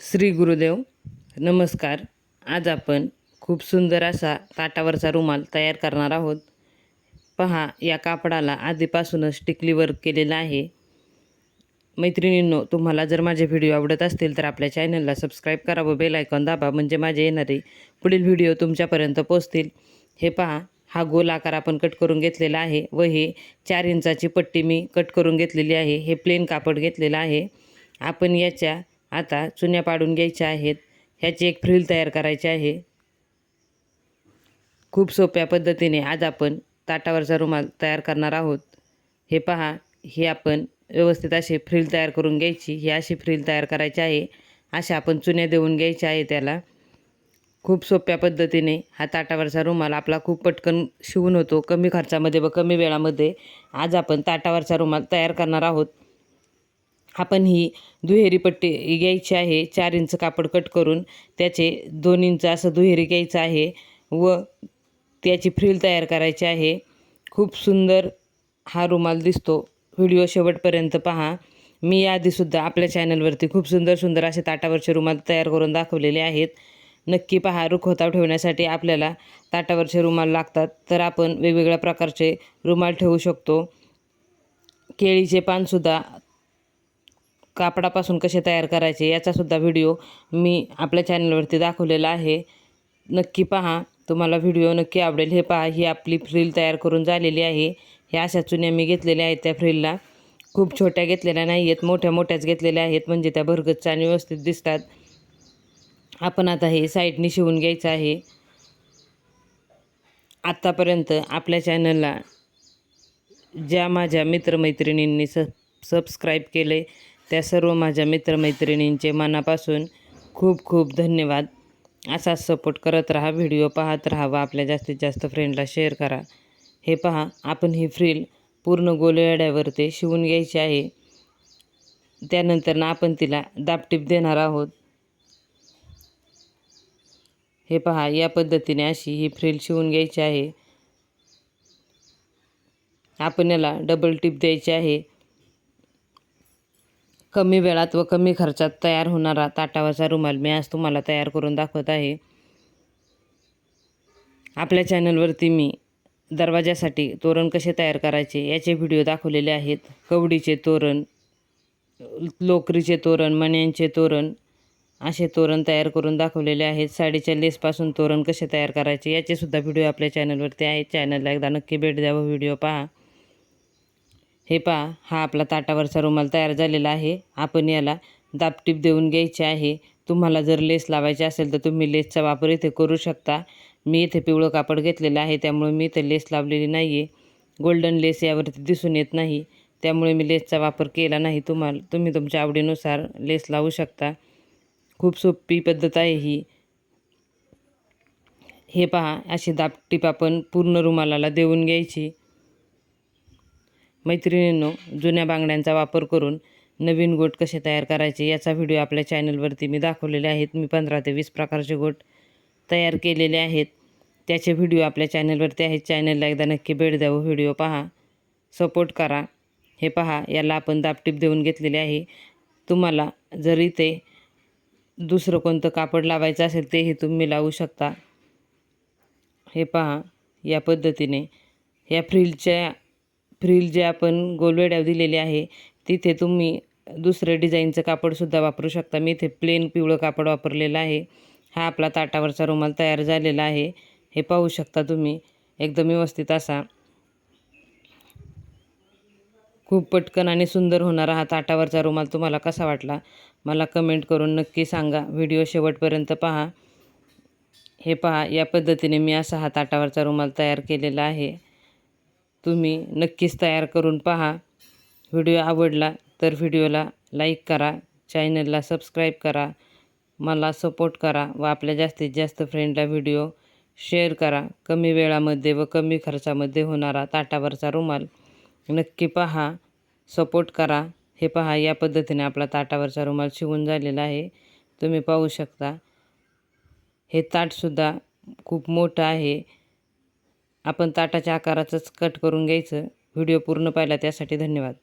श्री गुरुदेव नमस्कार. आज आपण खूप सुंदर असा ताटावरचा रुमाल तयार करणार आहोत. पहा या कापडाला आधीपासूनच टिकली वर्क केलेलं आहे. मैत्रिणींनो तुम्हाला जर माझे व्हिडिओ आवडत असतील तर आपल्या चॅनलला सबस्क्राईब करा व बेल आयकॉन दाबा म्हणजे माझे येणारे पुढील व्हिडिओ तुमच्यापर्यंत पोचतील हे पहा हा गोल आकार आपण कट करून घेतलेला आहे व हे चार इंचाची पट्टी मी कट करून घेतलेली आहे. हे प्लेन कापड घेतलेलं आहे. आपण याच्या आता चुन्या पाडून घ्यायच्या आहेत. ह्याची एक फ्रिल तयार करायची आहे. खूप सोप्या पद्धतीने आज आपण ताटावरचा रुमाल तयार करणार आहोत. हे पहा हे आपण व्यवस्थित अशी फ्रिल तयार करून घ्यायची. ही अशी फ्रिल तयार करायची आहे. अशा आपण चुन्या देऊन घ्यायच्या आहे त्याला. खूप सोप्या पद्धतीने हा ताटावरचा रुमाल आपला खूप पटकन शिवून होतो. कमी खर्चामध्ये व कमी वेळामध्ये आज आपण ताटावरचा रुमाल तयार करणार आहोत. आपण ही दुहेरी पट्टी घ्यायची आहे. चार इंच कापड कट करून त्याचे दोन इंच असं दुहेरी घ्यायचं आहे व त्याची फ्रील तयार करायची आहे. खूप सुंदर हा रुमाल दिसतो. व्हिडिओ शेवटपर्यंत पहा. मी याआधीसुद्धा आपल्या चॅनलवरती खूप सुंदर सुंदर असे ताटावरचे रुमाल तयार करून दाखवलेले आहेत. नक्की पहा रुखवता ठेवण्यासाठी आपल्याला ताटावरचे रुमाल लागतात. तर आपण वेगवेगळ्या प्रकारचे रुमाल ठेवू शकतो. केळीचे पानसुद्धा कापडापासून कसे तयार करायचे याचासुद्धा व्हिडिओ मी आपल्या चॅनलवरती दाखवलेला आहे. नक्की पहा तुम्हाला व्हिडिओ नक्की आवडेल. हे पहा ही आपली फ्रील तयार करून झालेली आहे. ह्या अशा चुन्या मी घेतलेल्या आहेत त्या फ्रीलला खूप छोट्या घेतलेल्या नाही आहेत मोठ्या मोठ्याच घेतलेल्या आहेत म्हणजे त्या भरगच्च आणि व्यवस्थित दिसतात. आपण आता हे साईडनी शिवून घ्यायचं आहे. आत्तापर्यंत आपल्या चॅनलला ज्या माझ्या मित्रमैत्रिणींनी स सबस्क्राईब केले त्या सर्व माझ्या मित्रमैत्रिणींचे मनापासून खूप खूप धन्यवाद. असाच सपोर्ट करत राहा व्हिडिओ पाहत राहा व आपल्या जास्तीत जास्त फ्रेंडला शेअर करा. हे पहा आपण ही फ्रील पूर्ण गोलयाड्यावर ते शिवून घ्यायची आहे. त्यानंतर ना आपण तिला दापटीप देणार आहोत. हे पहा या पद्धतीने अशी ही फ्रील शिवून घ्यायची आहे. आपण याला डबल टिप द्यायची आहे. कमी वेळात व कमी खर्चात तयार होणारा ताटावरचा रुमाल मी आज तुम्हाला तयार करून दाखवत आहे. आपल्या चॅनलवरती मी दरवाजासाठी तोरण कसे तयार करायचे याचे व्हिडिओ दाखवलेले आहेत. कवडीचे तोरण लोकरीचे तोरण मण्यांचे तोरण असे तोरण तयार करून दाखवलेले आहेत. साडीच्या लेसपासून तोरण कसे तयार करायचे याचेसुद्धा व्हिडिओ आपल्या चॅनलवरती आहेत चॅनलला एकदा नक्की भेट द्यावं व्हिडिओ पहा. हे पहा हा आपला ताटावरचा रुमाल तयार झालेला आहे. आपण याला दापटीप देऊन घ्यायचे आहे. तुम्हाला जर लेस लावायची असेल तर तुम्ही लेसचा वापर इथे करू शकता. मी इथे पिवळं कापड घेतलेलं आहे त्यामुळे मी इथे लेस लावलेली नाही आहे गोल्डन लेस यावरती दिसून येत नाही. त्यामुळे मी लेसचा वापर केला नाही. तुम्हाला तुम्ही तुमच्या आवडीनुसार लेस लावू शकता. खूप सोपी पद्धत आहे ही. हे पहा अशी दापटीप आपण पूर्ण रुमालाला देऊन घ्यायची. मैत्रिणींनो जुन्या बांगड्यांचा वापर करून नवीन गोट कसे तयार करायचे याचा व्हिडिओ आपल्या चॅनलवरती मी दाखवलेले आहेत. मी पंधरा ते वीस प्रकारचे गोट तयार केलेले आहेत. त्याचे व्हिडिओ आपल्या चॅनलवरती आहेत. चॅनलला एकदा नक्की भेट द्यावं व्हिडिओ पहा. सपोर्ट करा. हे पहा याला आपण दापटीप देऊन घेतलेले आहे. तुम्हाला जरी ते दुसरं कोणतं कापड लावायचं असेल तेही तुम्ही लावू शकता. हे पहा या पद्धतीने. या फ्रीलच्या फ्रील जे आपण गोलवेड्या दिलेली आहे तिथे तुम्ही दुसरं डिझाईनचं कापडसुद्धा वापरू शकता. मी इथे प्लेन पिवळं कापड वापरलेलं आहे. हा आपला ताटावरचा रुमाल तयार झालेला आहे. हे पाहू शकता तुम्ही. एकदम व्यवस्थित असा खूप पटकन आणि सुंदर होणारा हा ताटावरचा रुमाल तुम्हाला कसा वाटला मला कमेंट करून नक्की सांगा. व्हिडिओ शेवटपर्यंत पहा. हे पहा या पद्धतीने मी असा हा ताटावरचा रुमाल तयार केलेला आहे. तुम्ही नक्कीच तयार करून पहा. व्हिडिओ आवडला तर व्हिडिओला लाईक करा चॅनलला सबस्क्राईब करा मला सपोर्ट करा व आपल्या जास्तीत जास्त फ्रेंडला व्हिडिओ शेअर करा. कमी वेळामध्ये व कमी खर्चामध्ये होणारा ताटावरचा रुमाल नक्की पहा. सपोर्ट करा. हे पहा या पद्धतीने आपला ताटावरचा रुमाल शिवून झालेला आहे. तुम्ही पाहू शकता. हे ताटसुद्धा खूप मोठं आहे. आपण ताटाच्या आकाराचंच कट करून घ्यायचं. व्हिडिओ पूर्ण पाहिला त्यासाठी धन्यवाद.